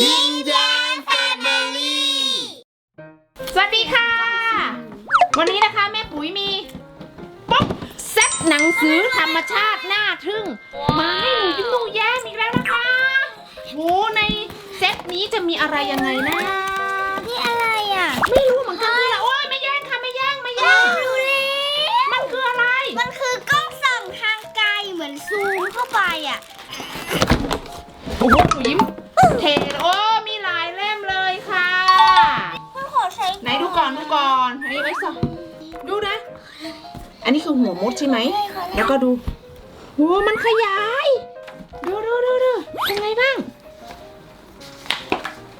ยิ้มแย้มแฟมิลี่ สวัสดีค่ะ วันนี้นะคะแม่ปุ๋ยมีป๊อกเซ็ตหนังสือธรรมชาติน่าทึ่งมาให้หนูยิ้มหนูแย้มอีกแล้วนะคะโหในเซ็ตนี้จะมีอะไรยังไงนะ นี่อะไรอะ ไม่รู้เหมือนกันเลยโอ้ยไม่แย่งค่ะไม่แย่งไม่แย่งรู้แล้วมันคืออะไร มันคือกล้องส่องทางไกลเหมือนซูมเข้าไปอะโอ้โหหนูยิ้ม เทเลยโอ้มีหลายเล่มเลยค่ะมันขอใช้ไหนดูก่อนดูก่อนอันนี้ไว้สองดูนะ อันนี้คือหัวมดใช่ไหม แล้วก็ดูโอ้มันขยาย ดูดูดูดูเป็นไงบ้าง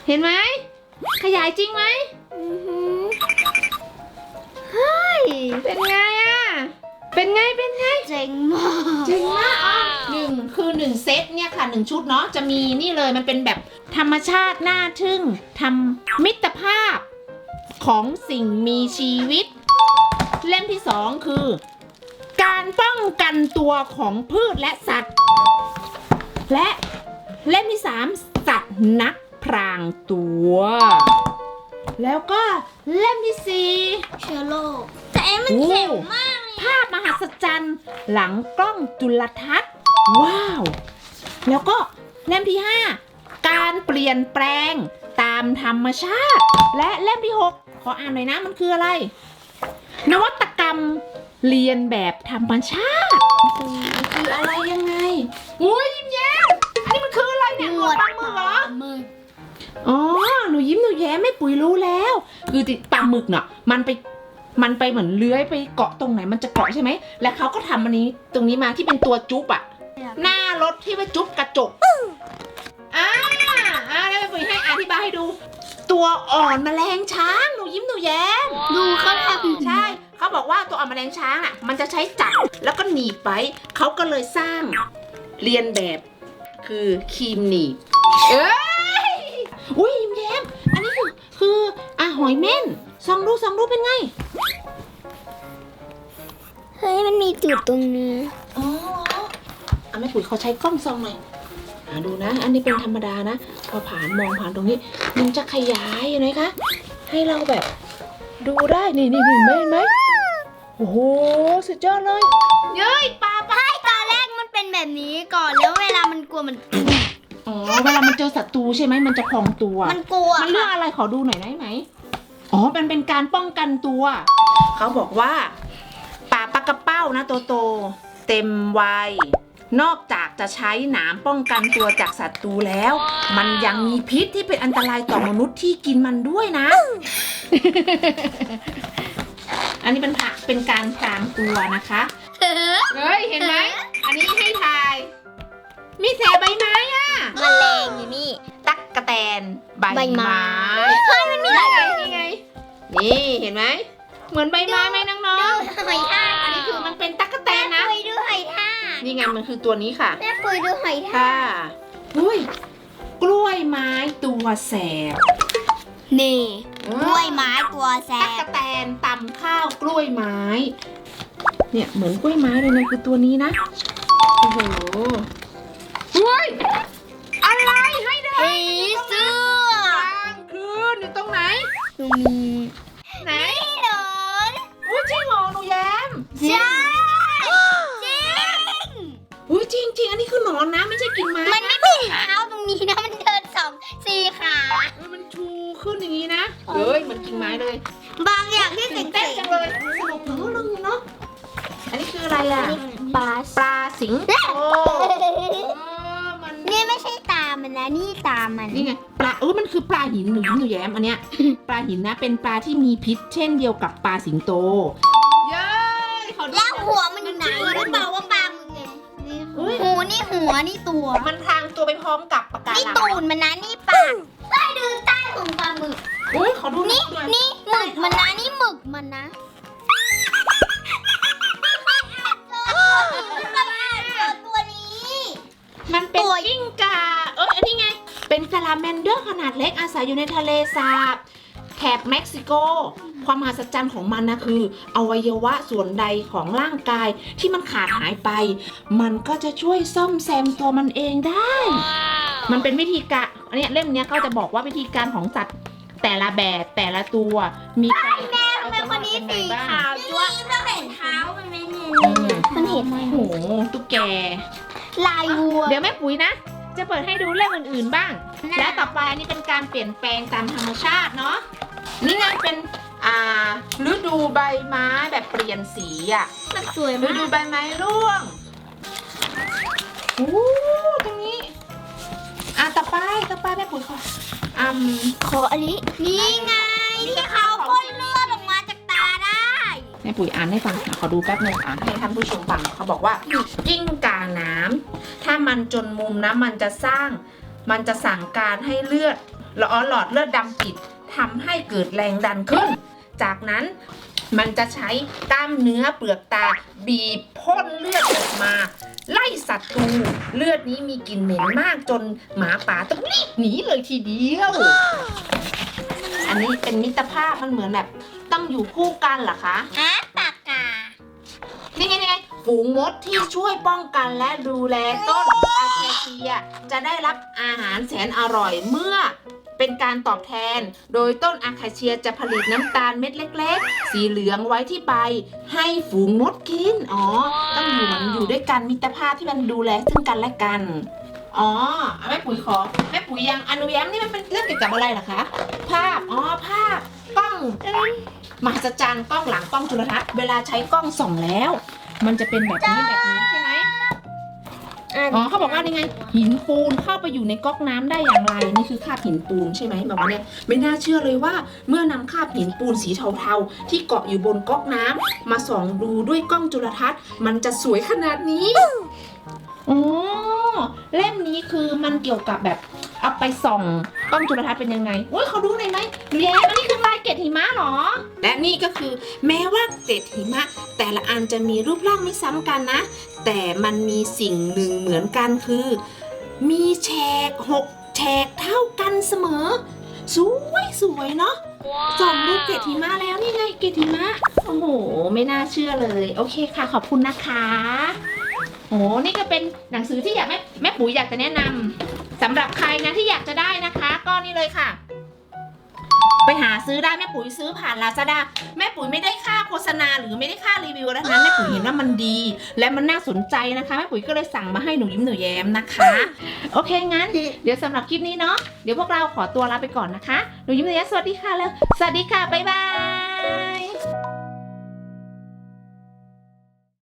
เห็นไหม ขยายจริงไหมอือหือเฮ้ย เป็นไงอะ เป็นไงเป็นไงเจ๋งมากจริงมากอะหนึ่งคือหนึ่งเซตเนี่ยค่ะหนึ่งชุดเนาะจะมีนี่เลยมันเป็นแบบธรรมชาติน่าทึ่งทำมิตรภาพของสิ่งมีชีวิต เล่มที่สองคือ การป้องกันตัวของพืชและสัตว์ และเล่มที่สามสัตว์นักพรางตัว แล้วก็เล่มที่สี่เชื้อโรคแต่เอ็มมันโอ้เจ๋งมากเลย ภาพมหัศจรรย์ หลังกล้องจุลทรรศน์ ว้าว แล้วก็เล่มที่ 5 การเปลี่ยนแปลงตามธรรมชาติ และเล่มที่ 6 ขออ่านหน่อยนะมันคืออะไร นวัตกรรมเรียนแบบธรรมชาติคืออะไรยังไงอุ้ยยิ้มแย้มอันนี้มันคืออะไรเนี่ยหนวดปลาหมึกเหรอมืออ๋อ หนูยิ้มหนูแย้มไม่ปุ๋ยรู้แล้ว คือติดปลาหมึกเนาะมันไป มันไปเหมือนเลื้อยไปเกาะตรงไหนมันจะเกาะใช่ไหม แล้วเขาก็ทำอันนี้ตรงนี้มาที่เป็นตัวจุ๊บอะหน้ารถที่ไว้จุ๊บกระจกอ่าอ่าแล้วแม่ปุ๋ยให้อธิบายให้ดู ตัวอ่อนแมลงช้างหนูยิ้มหนูแย้มดูเขาทำใช่เขาบอกว่าตัวอ่อนแมลงช้างอะมันจะใช้จับแล้วก็หนีบไปเขาก็เลยสร้างเรียนแบบคือครีมหนีบเอ้ยอุ้ยยิ้มแย้มอันนี้คือคืออะหอยเม่นซองดูซองดูเป็นไง เฮ้ยมันมีจุดตรงนี้อ๋ออะแม่ปุ๋ยเขาใช้กล้องซองหน่อยหาดูนะ อันนี้เป็นธรรมดานะ พอผ่านมองผ่านตรงนี้ มันจะขยายเห็นไหมคะ ให้เราแบบ ดูได้นี่นี่นี่เห็นไหมเห็นไหมโอ้โหสุดยอดเลย เย้ยปลาปลาใช่ตอนแรกมันเป็นแบบนี้ก่อนแล้วเวลามันกลัวมัน อ๋อเวลามันเจอศัตรูใช่ไหมมันจะพองตัว มันกลัวมันเรื่องค่ะอะไรขอดูหน่อยได้ไหม อ๋อมันเป็นการป้องกันตัว เขาบอกว่าป่าปลากระเป้านะโตโต เต็มวัย นอกจากจะใช้หนามป้องกันตัวจากศัตรูแล้ว มันยังมีพิษที่เป็นอันตรายต่อมนุษย์ที่กินมันด้วยนะ อันนี้เป็นผักเป็นการพรางตัวนะคะเออเฮ้ย เห็นไหม อันนี้ให้ทาย มีเศษใบไม้อะแมลงอยู่นี่ ตักกะแตน ใบใบไม้เฮ้ยมันมีหลายใบนี่ไง นี่เห็นไหม เหมือนใบไม้ไหมน้องหอยทากๆอันนี้ คือมันเป็นตักกะแตนนะแม่ปุยดูหอยทากนี่ไงมันคือตัวนี้ค่ะ แม่ปุยดูหอยทาค่ะ กอุ้ย กล้วยไม้ตัวแสบนี่กล้วยไม้ตัวแซตักบกะแตนตำข้าวกล้วยไม้ เนี่ยเหมือนกล้วยไม้เลยนะคือตัวนี้นะ โอ้โห นี้คือหนอนนะ ไม่ใช่กิ่งไม้มันไม่มีเท้าตรงนี้นะ มันเดินสองสี่ขาเออมันชูขึ้นอย่างนี้นะเฮ้ยเหมันกิ่งไม้เลยบางอย่างที่ตื่เจ๋นงเต้นจังเลยสนุกเนอะเรื่องนี้เนาะอันนี้คืออะไรอะปลาปลาสิงโตเออมันนี่ไม่ใช่ตามันนะนี่ตามันนี่ไงปลาเออมันคือปลาหินหนูยิ้มหนูแย้มอันเนี้ยปลาหินนะเป็นปลาที่มีพิษ เช่นเดียวกับปลาสิงโตเย้ยเขาดูแล้วหัวมัน นี่หัวนี่ตัว มันพรางตัวไปพร้อมกับปลากานี่ลังตูนมันนะนี่ปลาไปดูใต้ของปลาหมึก อุ้ยขอดูหน่นี่อยนี่หมึกมันนะนี่หมึกมันนะตัวนี้ มันเป็นตัวกิ้งก่าเอออันนี้ไง เป็นซาลาแมนเดอร์ขนาดเล็กอาศัยอยู่ในทะเลสาบแถบเม็กซิโก ความมหัศจรรย์ของมันนะคือ อวัยวะส่วนใดของร่างกายที่มันขาดหายไป มันก็จะช่วยซ่อมแซมตัวมันเองได้ มันเป็นวิธีการอันเนี้ยเล่มเนี้ยเขาจะบอกว่าวิธีการของสัตว์แต่ละแบบแต่ละตัวมีใครทำไมคนนี้สีขาวจ้วงเห็นเท้ามันไหมเนี่ยอืมมันเห็นโอ้โหตุ๊กแก ลายวัว เดี๋ยวแม่ปุ๋ยนะ จะเปิดให้ดูเรื่องอื่นๆบ้าง และต่อไปอันนี้เป็นการเปลี่ยนแปลงตามธรรมชาติเนาะนี่ไงเป็น อ่าฤดูใบไม้แบบเปลี่ยนสีอะมันสวยฤมาดูกใบไม้ร่วงโอ้ตรงนี้ อะต่อไปต่อไปแม่ปุ๋ยขออืมขออันนี้ นี่ไงที่เขาพ่นเลือดออกมาจากตาได้ แม่ปุ๋ยอ่านให้ฟังนะขอดูแป๊บหนึงอ่านให้ท่านผู้ชมฟังเขาบอกว่ากิ้งก่าน้ำถ้ามันจนมุมนะมันจะสร้าง มันจะสั่งการให้เลือดหลอดหลอดเลือดดำปิดทำให้เกิดแรงดันขึ้น จากนั้นมันจะใช้กล้ามเนื้อเปลือกตา บีบพ่นเลือดออกมา ไล่ศัตรูเลือดนี้มีกลิ่นเหม็นมากจนหมาป่าต้องรีบหนีเลยทีเดียว อันนี้เป็นมิตรภาพมันเหมือนแบบ ต้องอยู่คู่กันเหรอคะอะปากกา นี่ไงนี่ไงฝูงมดที่ช่วยป้องกันและดูแลต้น อาแคเซีย จะได้รับอาหารแสนอร่อยเมื่อเป็นการตอบแทน โดยต้นอาคาเชียจะผลิตน้ำตาลเม็ดเล็ก ๆ สีเหลืองไว้ที่ใบ ให้ฝูงมดกิน อ๋อ ต้องอยู่เหมือนอยู่ด้วยกันมิตรภาพที่มันดูแลซึ่งกันและกัน อ๋อแม่ปุ๋ยขอแม่ปุ๋ยยังอนุแย้มนี่มันเป็นเรื่องเกี่ยวกับอะไรเหรอคะ ภาพ อ๋อ ภาพกล้องมหัศจรรย์กล้องหลังกล้องจุลทรรศน์ เวลาใช้กล้องส่องแล้ว มันจะเป็นแบบนี้แบบนี้ ใช่ไหมอ๋อเขาบอกว่านี่ไง หินปูนเข้าไปอยู่ในก๊อกน้ำได้อย่างไรนี่คือคราบหินปูนใช่ไหมแบบว่าเนี่ยไม่น่าเชื่อเลยว่า เมื่อนำคราบหินปูนสีเทาๆ ที่เกาะอยู่บนก๊อกน้ำมาส่องดูด้วยกล้องจุลทรรศน์ มันจะสวยขนาดนี้อ๋อเล่มนี้คือมันเกี่ยวกับแบบ ไปส่องกล้องจุลทรรศน์เป็นยังไงโอ้ยเขาดูหน่อยไหมเรียนอันนี้คือลายเกล็ดหิมะเหรอ และนี่ก็คือแม้ว่าเกล็ดหิมะ แต่ละอันจะมีรูปร่างไม่ซ้ำกันนะ แต่มันมีสิ่งหนึ่งเหมือนกันคือ มีแฉกหกแฉกเท่ากันเสมอ สวยสวยเนาะส่องดูเกล็ดหิมะแล้วนี่ไงเกล็ดหิมะ โอ้โห ไม่น่าเชื่อเลย โอเคค่ะ ขอบคุณนะคะ โอ้นี่ก็เป็นหนังสือที่อยากแม่แม่ปุ๋ยอยากจะแนะนำสำหรับใครนะที่อยากจะได้นะคะ ก็นี่เลยค่ะ ไปหาซื้อได้แม่ปุ๋ยซื้อผ่านลาซาด้าแม่ปุ๋ยไม่ได้ค่าโฆษณาหรือไม่ได้ค่ารีวิวอะไรทั้งนั้นแม่ปุ๋ยเห็นว่ามันดี และมันน่าสนใจนะคะแม่ปุ๋ยก็เลยสั่งมาให้หนูยิ้มหนูแย้มนะคะ โอเคงั้น เดี๋ยวสำหรับคลิปนี้เนาะเดี๋ยวพวกเราขอตัวลาไปก่อนนะคะหนูยิ้มหนูแย้มสวัสดีค่ะแล้วสวัสดีค่ะบ๊ายบาย